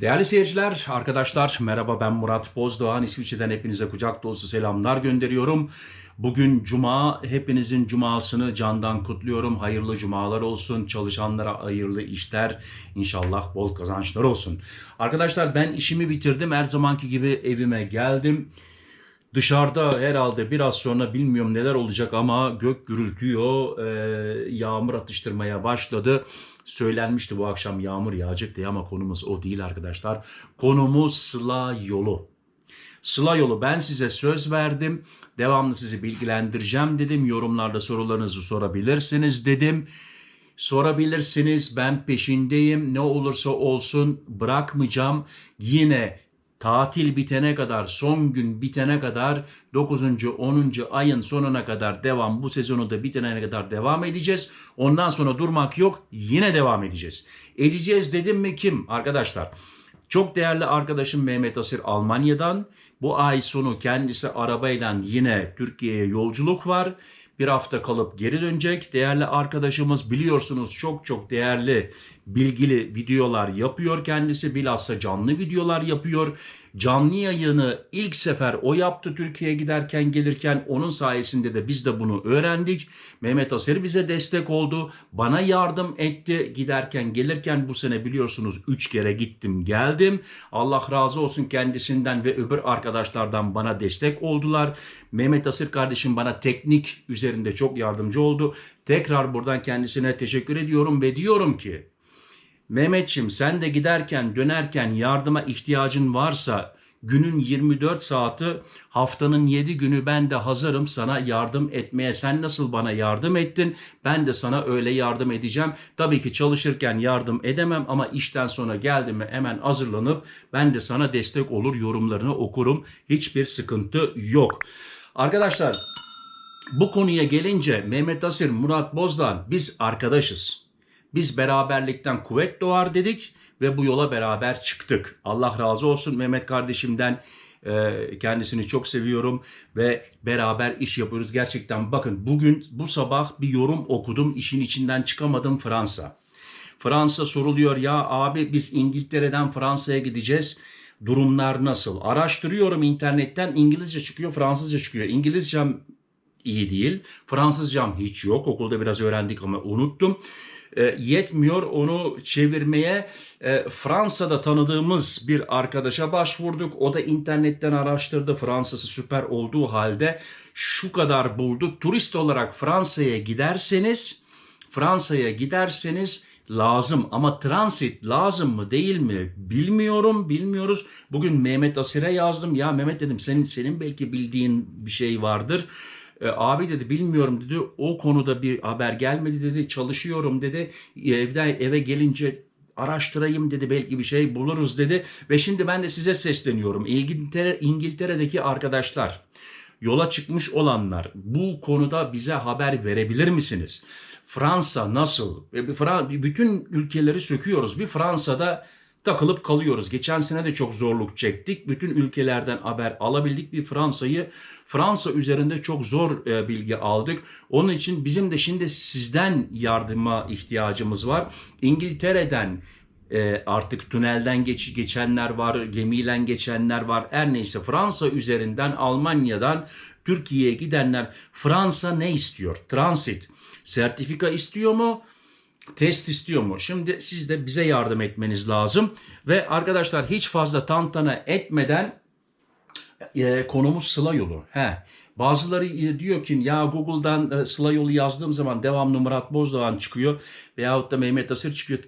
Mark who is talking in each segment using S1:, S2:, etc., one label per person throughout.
S1: Değerli seyirciler, arkadaşlar merhaba ben Murat Bozdoğan. İsviçre'den hepinize kucak dolusu selamlar gönderiyorum. Bugün cuma, hepinizin cumasını candan kutluyorum. Hayırlı cumalar olsun, çalışanlara hayırlı işler, inşallah bol kazançlar olsun. Arkadaşlar ben işimi bitirdim, her zamanki gibi evime geldim. Dışarıda herhalde biraz sonra bilmiyorum neler olacak ama gök gürültüyor, e, yağmur atıştırmaya başladı. Söylenmişti bu akşam yağmur yağacak diye ama konumuz o değil arkadaşlar. Konumuz Sıla yolu. Sıla yolu ben size söz verdim. Devamlı sizi bilgilendireceğim dedim. Yorumlarda sorularınızı sorabilirsiniz dedim. Sorabilirsiniz ben peşindeyim. Ne olursa olsun bırakmayacağım. Yine tatil bitene kadar, son gün bitene kadar 9. 10. ayın sonuna kadar devam, bu sezonu da bitene kadar devam edeceğiz. Ondan sonra durmak yok, yine devam edeceğiz. Edeceğiz dedim mi kim? Arkadaşlar, çok değerli arkadaşım Mehmet Asır Almanya'dan. Bu ay sonu kendisi arabayla yine Türkiye'ye yolculuk var. Bir hafta kalıp geri dönecek. Değerli arkadaşımız biliyorsunuz çok çok değerli bilgili videolar yapıyor kendisi. Bilhassa canlı videolar yapıyor. Canlı yayını ilk sefer o yaptı Türkiye'ye giderken gelirken. Onun sayesinde de biz de bunu öğrendik. Mehmet Aser bize destek oldu. Bana yardım etti. Giderken gelirken bu sene biliyorsunuz 3 kere gittim geldim. Allah razı olsun kendisinden ve öbür arkadaşlardan bana destek oldular. Mehmet Asır kardeşim bana teknik üzerinde çok yardımcı oldu. Tekrar buradan kendisine teşekkür ediyorum ve diyorum ki Mehmetçim sen de giderken dönerken yardıma ihtiyacın varsa günün 24 saati haftanın 7 günü ben de hazırım sana yardım etmeye. Sen nasıl bana yardım ettin ben de sana öyle yardım edeceğim. Tabii ki çalışırken yardım edemem ama işten sonra geldim mi hemen hazırlanıp ben de sana destek olur yorumlarını okurum. Hiçbir sıkıntı yok. Arkadaşlar bu konuya gelince Mehmet Asır, Murat Bozdan biz arkadaşız. Biz beraberlikten kuvvet doğar dedik ve bu yola beraber çıktık. Allah razı olsun Mehmet kardeşimden. Ee, Kendisini çok seviyorum ve beraber iş yapıyoruz. Gerçekten bakın bugün bu sabah bir yorum okudum. işin içinden çıkamadım Fransa. Fransa soruluyor ya abi biz İngiltere'den Fransa'ya gideceğiz. Durumlar nasıl? Araştırıyorum internetten İngilizce çıkıyor, Fransızca çıkıyor. İngilizcem iyi değil. Fransızcam hiç yok. Okulda biraz öğrendik ama unuttum. E, yetmiyor onu çevirmeye. E, Fransa'da tanıdığımız bir arkadaşa başvurduk. O da internetten araştırdı. Fransa'sı süper olduğu halde şu kadar buldu. Turist olarak Fransa'ya giderseniz Fransa'ya giderseniz lazım ama transit lazım mı değil mi bilmiyorum bilmiyoruz. Bugün Mehmet Asir'e yazdım ya Mehmet dedim senin senin belki bildiğin bir şey vardır. E, abi dedi bilmiyorum dedi o konuda bir haber gelmedi dedi çalışıyorum dedi evden eve gelince araştırayım dedi belki bir şey buluruz dedi ve şimdi ben de size sesleniyorum İngiltere İngiltere'deki arkadaşlar yola çıkmış olanlar bu konuda bize haber verebilir misiniz? Fransa nasıl? E, Bütün ülkeleri söküyoruz. Bir Fransa'da takılıp kalıyoruz. Geçen sene de çok zorluk çektik. Bütün ülkelerden haber alabildik. Bir Fransa'yı Fransa üzerinde çok zor e, bilgi aldık. Onun için bizim de şimdi sizden yardıma ihtiyacımız var. İngiltere'den e, artık tünelden geç, geçenler var, gemiyle geçenler var. Her neyse Fransa üzerinden Almanya'dan Türkiye'ye gidenler Fransa ne istiyor? Transit. Sertifika istiyor mu? Test istiyor mu? Şimdi siz de bize yardım etmeniz lazım. Ve arkadaşlar hiç fazla tantana etmeden e, konumuz Sıla yolu. He. Bazıları e, diyor ki ya Google'dan e, Sıla yolu yazdığım zaman devamlı Murat Bozdoğan çıkıyor. Veyahut da Mehmet Asır çıkıyor.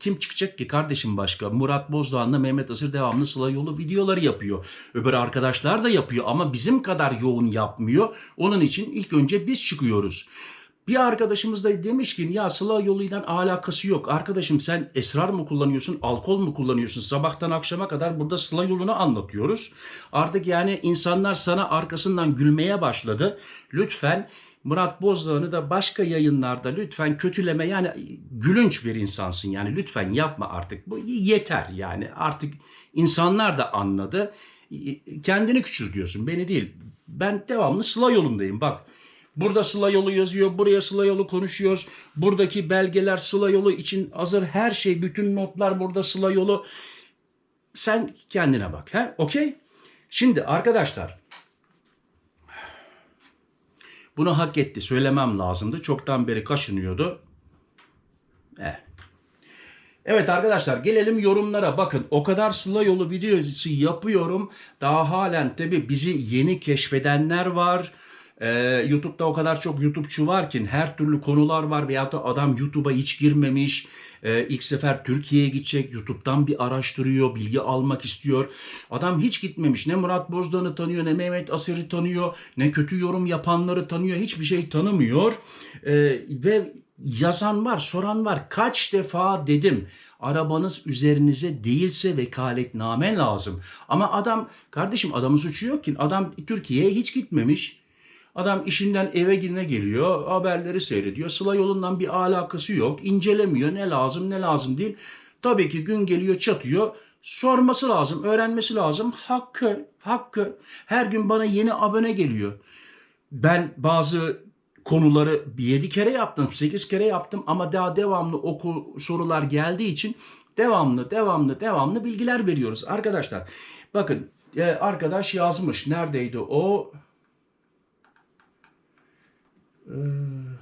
S1: Kim çıkacak ki kardeşim başka? Murat Bozdoğan'la Mehmet Asır devamlı Sıla yolu videoları yapıyor. Öbür arkadaşlar da yapıyor ama bizim kadar yoğun yapmıyor. Onun için ilk önce biz çıkıyoruz. Bir arkadaşımız da demiş ki ya Sıla yoluyla alakası yok. Arkadaşım sen esrar mı kullanıyorsun, alkol mu kullanıyorsun? Sabahtan akşama kadar burada Sıla yolunu anlatıyoruz. Artık yani insanlar sana arkasından gülmeye başladı. Lütfen Murat Bozdağ'ını da başka yayınlarda lütfen kötüleme yani gülünç bir insansın yani lütfen yapma artık bu yeter yani artık insanlar da anladı kendini küçültüyorsun beni değil ben devamlı Sıla yolundayım bak Burada Sıla yolu yazıyor, buraya Sıla yolu konuşuyoruz. Buradaki belgeler Sıla yolu için hazır. Her şey, bütün notlar burada Sıla yolu. sen kendine bak. He? Okey? Şimdi arkadaşlar bunu hak etti. Söylemem lazımdı. Çoktan beri kaşınıyordu. Eh. Evet arkadaşlar gelelim yorumlara. Bakın o kadar sıla yolu videosu yapıyorum. Daha halen tabi bizi yeni keşfedenler var. Ee, YouTube'da o kadar çok YouTube'çu var ki her türlü konular var veyahut da adam YouTube'a hiç girmemiş. Ee, ilk sefer Türkiye'ye gidecek. YouTube'dan bir araştırıyor, bilgi almak istiyor. Adam hiç gitmemiş. Ne Murat Bozdoğan'ı tanıyor, ne Mehmet Asır'ı tanıyor, ne kötü yorum yapanları tanıyor. Hiçbir şey tanımıyor. Ee, ve yazan var, soran var. Kaç defa dedim arabanız üzerinize değilse vekaletname lazım. Ama adam, kardeşim adamın suçu yok ki. Adam Türkiye'ye hiç gitmemiş. Adam işinden eve girine geliyor, haberleri seyrediyor. Sıla yolundan bir alakası yok. incelemiyor ne lazım ne lazım değil. Tabii ki gün geliyor çatıyor. Sorması lazım, öğrenmesi lazım. Hakkı, hakkı. Her gün bana yeni abone geliyor. Ben bazı konuları 7 kere yaptım, 8 kere yaptım ama daha devamlı oku sorular geldiği için devamlı, devamlı, devamlı bilgiler veriyoruz arkadaşlar. Bakın e, arkadaş yazmış. Neredeydi o? Ee,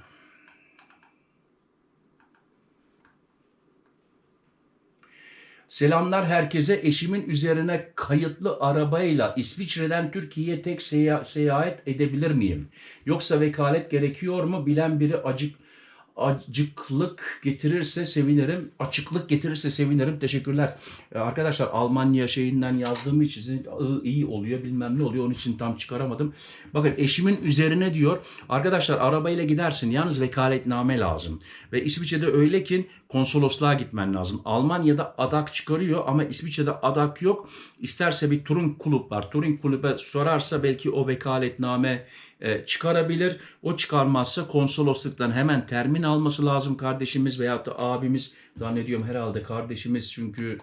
S1: Selamlar herkese. Eşimin üzerine kayıtlı arabayla İsviçre'den Türkiye'ye tek seya- seyahat edebilir miyim? Yoksa vekalet gerekiyor mu? Bilen biri acık acıklık getirirse sevinirim. Açıklık getirirse sevinirim. Teşekkürler. Ee, arkadaşlar Almanya şeyinden yazdığım için iyi oluyor bilmem ne oluyor. Onun için tam çıkaramadım. Bakın eşimin üzerine diyor. Arkadaşlar arabayla gidersin. Yalnız vekaletname lazım. Ve İsviçre'de öyle ki konsolosluğa gitmen lazım. Almanya'da adak çıkarıyor ama İsviçre'de adak yok. İsterse bir Turing kulüp var. Turing kulübe sorarsa belki o vekaletname e, çıkarabilir. O çıkarmazsa konsolosluktan hemen termin alması lazım kardeşimiz veyahut da abimiz. Zannediyorum herhalde kardeşimiz çünkü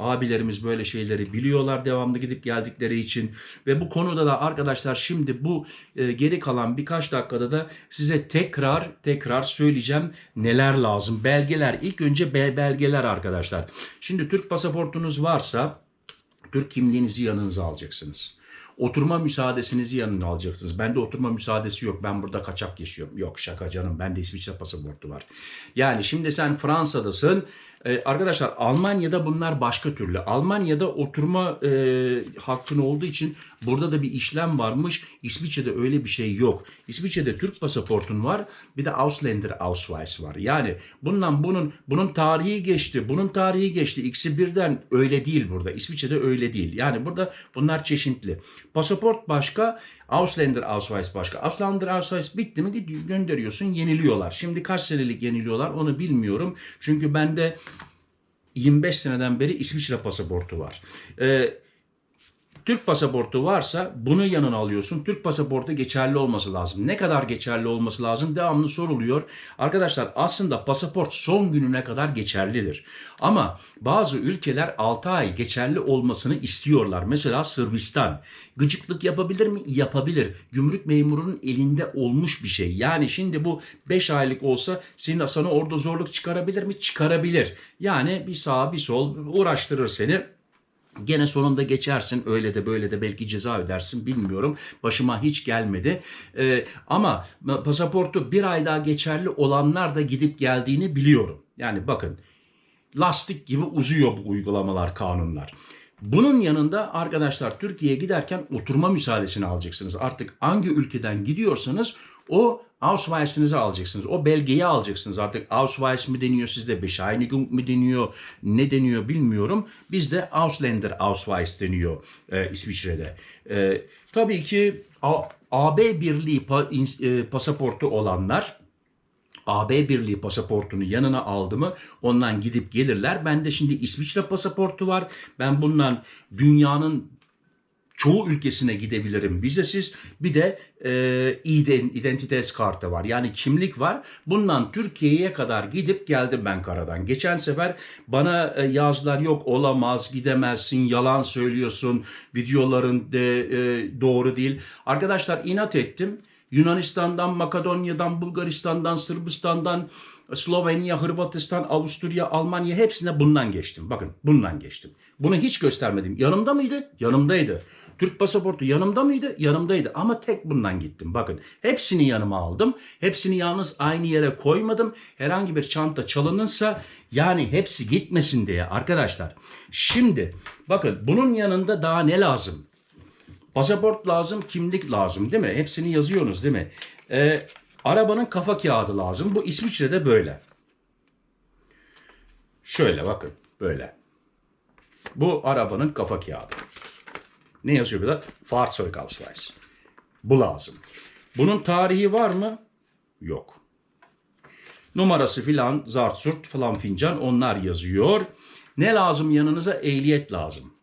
S1: abilerimiz böyle şeyleri biliyorlar devamlı gidip geldikleri için. Ve bu konuda da arkadaşlar şimdi bu e, geri kalan birkaç dakikada da size tekrar tekrar söyleyeceğim neler lazım. Belgeler ilk önce bel- belgeler arkadaşlar. Şimdi Türk pasaportunuz varsa Türk kimliğinizi yanınıza alacaksınız. Oturma müsaadesinizi yanına alacaksınız. Bende oturma müsaadesi yok. Ben burada kaçak yaşıyorum. Yok şaka canım. Bende İsviçre pasaportu var. Yani şimdi sen Fransa'dasın. Ee, arkadaşlar Almanya'da bunlar başka türlü. Almanya'da oturma e, hakkın olduğu için burada da bir işlem varmış. İsviçre'de öyle bir şey yok. İsviçre'de Türk pasaportun var. Bir de Ausländer Ausweis var. Yani bundan bunun bunun tarihi geçti. Bunun tarihi geçti. İkisi birden öyle değil burada. İsviçre'de öyle değil. Yani burada bunlar çeşitli. Pasaport başka, Ausländer Ausweis başka. Ausländer Ausweis bitti mi gönderiyorsun, yeniliyorlar. Şimdi kaç senelik yeniliyorlar onu bilmiyorum. Çünkü bende 25 seneden beri İsviçre pasaportu var. Ee, Türk pasaportu varsa bunu yanına alıyorsun. Türk pasaportu geçerli olması lazım. Ne kadar geçerli olması lazım? Devamlı soruluyor. Arkadaşlar aslında pasaport son gününe kadar geçerlidir. Ama bazı ülkeler 6 ay geçerli olmasını istiyorlar. Mesela Sırbistan. Gıcıklık yapabilir mi? Yapabilir. Gümrük memurunun elinde olmuş bir şey. Yani şimdi bu 5 aylık olsa senin sana orada zorluk çıkarabilir mi? Çıkarabilir. Yani bir sağ bir sol uğraştırır seni. Gene sonunda geçersin öyle de böyle de belki ceza ödersin bilmiyorum. Başıma hiç gelmedi. Ee, ama pasaportu bir ay daha geçerli olanlar da gidip geldiğini biliyorum. Yani bakın lastik gibi uzuyor bu uygulamalar, kanunlar. Bunun yanında arkadaşlar Türkiye'ye giderken oturma müsaadesini alacaksınız. Artık hangi ülkeden gidiyorsanız o Ausweis'inizi alacaksınız. O belgeyi alacaksınız. Artık Ausweis mi deniyor sizde, Bescheinigung mi deniyor, ne deniyor bilmiyorum. Bizde Ausländer Ausweis deniyor e, İsviçre'de. E, tabii ki A- AB Birliği pa- ins- e, pasaportu olanlar AB Birliği pasaportunu yanına aldı mı ondan gidip gelirler. Bende şimdi İsviçre pasaportu var. Ben bundan dünyanın çoğu ülkesine gidebilirim vizesiz. Bir de e, iden- identites kartı var. Yani kimlik var. Bundan Türkiye'ye kadar gidip geldim ben karadan. Geçen sefer bana e, yazdılar yok olamaz gidemezsin yalan söylüyorsun videoların de e, doğru değil. Arkadaşlar inat ettim. Yunanistan'dan, Makedonya'dan, Bulgaristan'dan, Sırbistan'dan Slovenya, Hırvatistan, Avusturya, Almanya hepsine bundan geçtim. Bakın bundan geçtim. Bunu hiç göstermedim. Yanımda mıydı? Yanımdaydı. Türk pasaportu yanımda mıydı? Yanımdaydı. Ama tek bundan gittim. Bakın hepsini yanıma aldım. Hepsini yalnız aynı yere koymadım. Herhangi bir çanta çalınırsa yani hepsi gitmesin diye arkadaşlar. Şimdi bakın bunun yanında daha ne lazım? Pasaport lazım, kimlik lazım değil mi? Hepsini yazıyorsunuz değil mi? Ee, arabanın kafa kağıdı lazım. Bu İsviçre'de böyle. Şöyle bakın böyle. Bu arabanın kafa kağıdı. Ne yazıyor burada? Fahrzeugausweis. Bu lazım. Bunun tarihi var mı? Yok. Numarası filan, zarsurt falan fincan onlar yazıyor. Ne lazım yanınıza? Ehliyet lazım.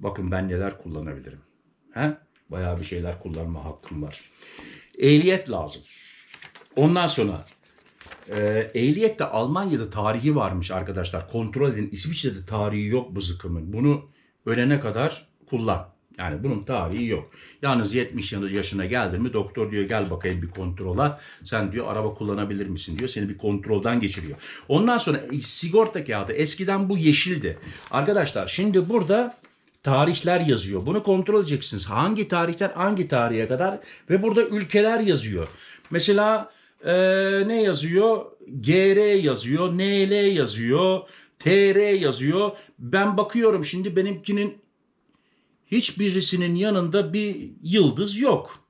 S1: Bakın ben neler kullanabilirim. He? Bayağı bir şeyler kullanma hakkım var. Ehliyet lazım. Ondan sonra e, ehliyette Almanya'da tarihi varmış arkadaşlar. Kontrol edin. İsviçre'de tarihi yok bu zıkkımın. Bunu ölene kadar kullan. Yani bunun tarihi yok. Yalnız 70 yaşına geldin mi doktor diyor gel bakayım bir kontrola. Sen diyor araba kullanabilir misin diyor. Seni bir kontroldan geçiriyor. Ondan sonra e, sigorta kağıdı. Eskiden bu yeşildi. Arkadaşlar şimdi burada tarihler yazıyor. Bunu kontrol edeceksiniz. Hangi tarihten hangi tarihe kadar ve burada ülkeler yazıyor. Mesela e, ne yazıyor? GR yazıyor, NL yazıyor, TR yazıyor. Ben bakıyorum şimdi benimkinin hiçbirisinin yanında bir yıldız yok.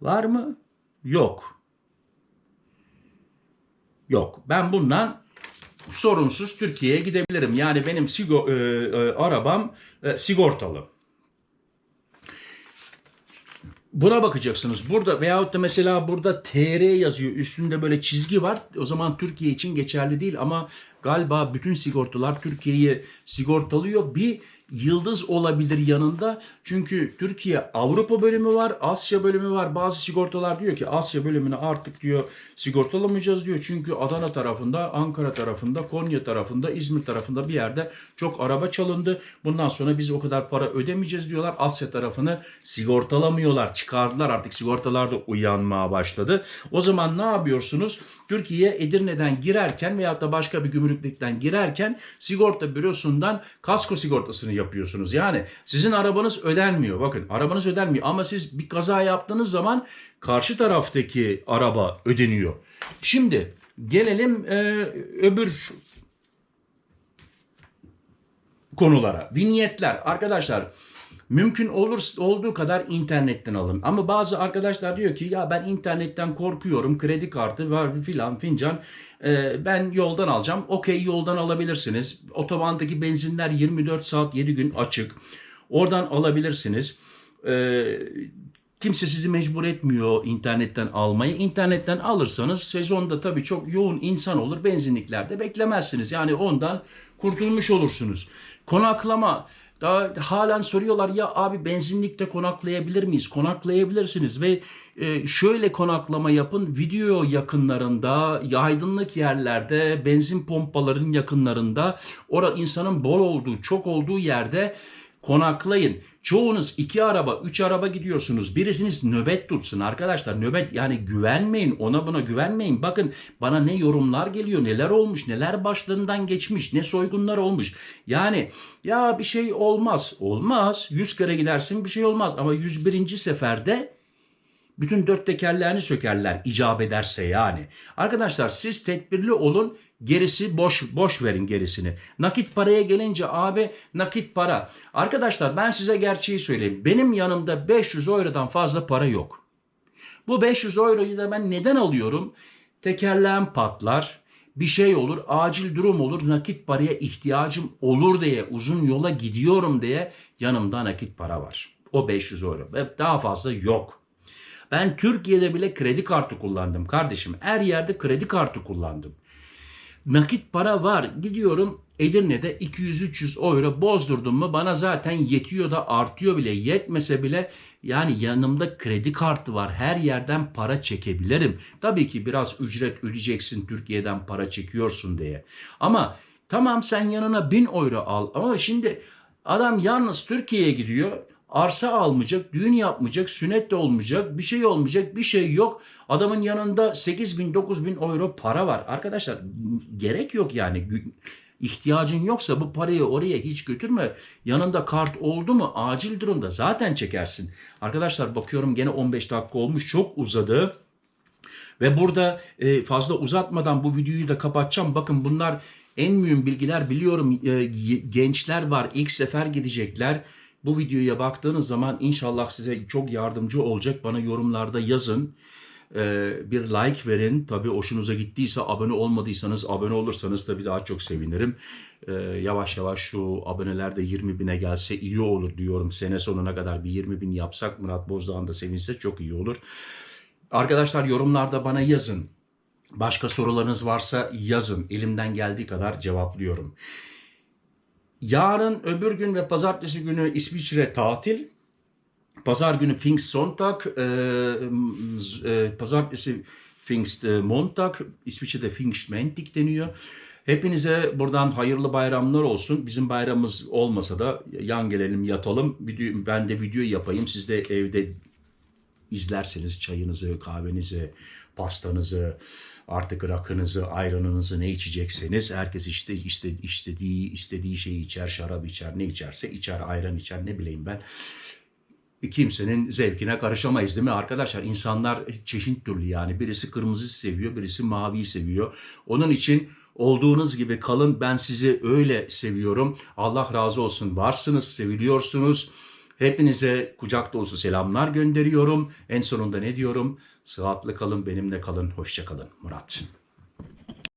S1: Var mı? Yok. Yok. Ben bundan sorunsuz Türkiye'ye gidebilirim. Yani benim sigo, e, e, arabam e, sigortalı. Buna bakacaksınız. Burada veyahut da mesela burada TR yazıyor. Üstünde böyle çizgi var. O zaman Türkiye için geçerli değil ama galiba bütün sigortalar Türkiye'yi sigortalıyor. Bir yıldız olabilir yanında. Çünkü Türkiye Avrupa bölümü var, Asya bölümü var. Bazı sigortalar diyor ki Asya bölümünü artık diyor sigortalamayacağız diyor. Çünkü Adana tarafında, Ankara tarafında, Konya tarafında, İzmir tarafında bir yerde çok araba çalındı. Bundan sonra biz o kadar para ödemeyeceğiz diyorlar. Asya tarafını sigortalamıyorlar. Çıkardılar artık sigortalar da uyanmaya başladı. O zaman ne yapıyorsunuz? Türkiye Edirne'den girerken veyahut da başka bir gümrüklikten girerken sigorta bürosundan kasko sigortasını yapıyorsunuz. Yani sizin arabanız ödenmiyor. Bakın arabanız ödenmiyor ama siz bir kaza yaptığınız zaman karşı taraftaki araba ödeniyor. Şimdi gelelim e, öbür konulara. Vinyetler arkadaşlar mümkün olur olduğu kadar internetten alın. Ama bazı arkadaşlar diyor ki ya ben internetten korkuyorum. Kredi kartı var filan fincan. Ee, ben yoldan alacağım. Okey yoldan alabilirsiniz. Otobandaki benzinler 24 saat 7 gün açık. Oradan alabilirsiniz. Ee, Kimse sizi mecbur etmiyor internetten almayı. İnternetten alırsanız sezonda tabii çok yoğun insan olur. Benzinliklerde beklemezsiniz. Yani ondan kurtulmuş olursunuz. Konaklama daha halen soruyorlar ya abi benzinlikte konaklayabilir miyiz? Konaklayabilirsiniz ve e, şöyle konaklama yapın. Video yakınlarında, aydınlık yerlerde, benzin pompalarının yakınlarında, orada insanın bol olduğu, çok olduğu yerde konaklayın. Çoğunuz iki araba, üç araba gidiyorsunuz. Birisiniz nöbet tutsun arkadaşlar. Nöbet yani güvenmeyin ona buna güvenmeyin. Bakın bana ne yorumlar geliyor, neler olmuş, neler başlarından geçmiş, ne soygunlar olmuş. Yani ya bir şey olmaz. Olmaz. Yüz kere gidersin bir şey olmaz. Ama yüz birinci seferde bütün dört tekerlerini sökerler icap ederse yani. Arkadaşlar siz tedbirli olun. Gerisi boş boş verin gerisini. Nakit paraya gelince abi nakit para. Arkadaşlar ben size gerçeği söyleyeyim. Benim yanımda 500 eurodan fazla para yok. Bu 500 euroyu da ben neden alıyorum? Tekerleğim patlar, bir şey olur, acil durum olur, nakit paraya ihtiyacım olur diye, uzun yola gidiyorum diye yanımda nakit para var. O 500 euro. Ve daha fazla yok. Ben Türkiye'de bile kredi kartı kullandım kardeşim. Her yerde kredi kartı kullandım. Nakit para var. Gidiyorum Edirne'de 200-300 euro bozdurdum mu bana zaten yetiyor da artıyor bile. Yetmese bile yani yanımda kredi kartı var. Her yerden para çekebilirim. Tabii ki biraz ücret ödeyeceksin Türkiye'den para çekiyorsun diye. Ama tamam sen yanına 1000 euro al ama şimdi adam yalnız Türkiye'ye gidiyor. Arsa almayacak, düğün yapmayacak, sünnet de olmayacak, bir şey olmayacak, bir şey yok. Adamın yanında 8 bin, 9 bin euro para var. Arkadaşlar gerek yok yani. İhtiyacın yoksa bu parayı oraya hiç götürme. Yanında kart oldu mu acil durumda zaten çekersin. Arkadaşlar bakıyorum gene 15 dakika olmuş çok uzadı. Ve burada e, fazla uzatmadan bu videoyu da kapatacağım. Bakın bunlar en mühim bilgiler biliyorum. E, gençler var ilk sefer gidecekler. Bu videoya baktığınız zaman inşallah size çok yardımcı olacak. Bana yorumlarda yazın. E, bir like verin. Tabii hoşunuza gittiyse abone olmadıysanız abone olursanız tabii daha çok sevinirim. E, yavaş yavaş şu aboneler de 20 bine gelse iyi olur diyorum. Sene sonuna kadar bir 20 bin yapsak Murat Bozdağ'ın da sevinse çok iyi olur. Arkadaşlar yorumlarda bana yazın. Başka sorularınız varsa yazın. Elimden geldiği kadar cevaplıyorum. Yarın, öbür gün ve pazartesi günü İsviçre tatil. Pazar günü Pfingstsonntag, e, e, pazartesi Pfingstmontag, İsviçre'de Pfingstmentig deniyor. Hepinize buradan hayırlı bayramlar olsun. Bizim bayramımız olmasa da yan gelelim yatalım. Ben de video yapayım. Siz de evde izlerseniz çayınızı, kahvenizi, pastanızı, artık rakınızı, ayranınızı ne içecekseniz herkes işte, işte istediği istediği şeyi içer, şarap içer, ne içerse içer, ayran içer ne bileyim ben. Kimsenin zevkine karışamayız değil mi arkadaşlar? İnsanlar çeşit türlü yani. Birisi kırmızı seviyor, birisi maviyi seviyor. Onun için olduğunuz gibi kalın. Ben sizi öyle seviyorum. Allah razı olsun. Varsınız, seviliyorsunuz. Hepinize kucak dolusu selamlar gönderiyorum. En sonunda ne diyorum? Sıhhatli kalın, benimle kalın. Hoşça kalın. Murat.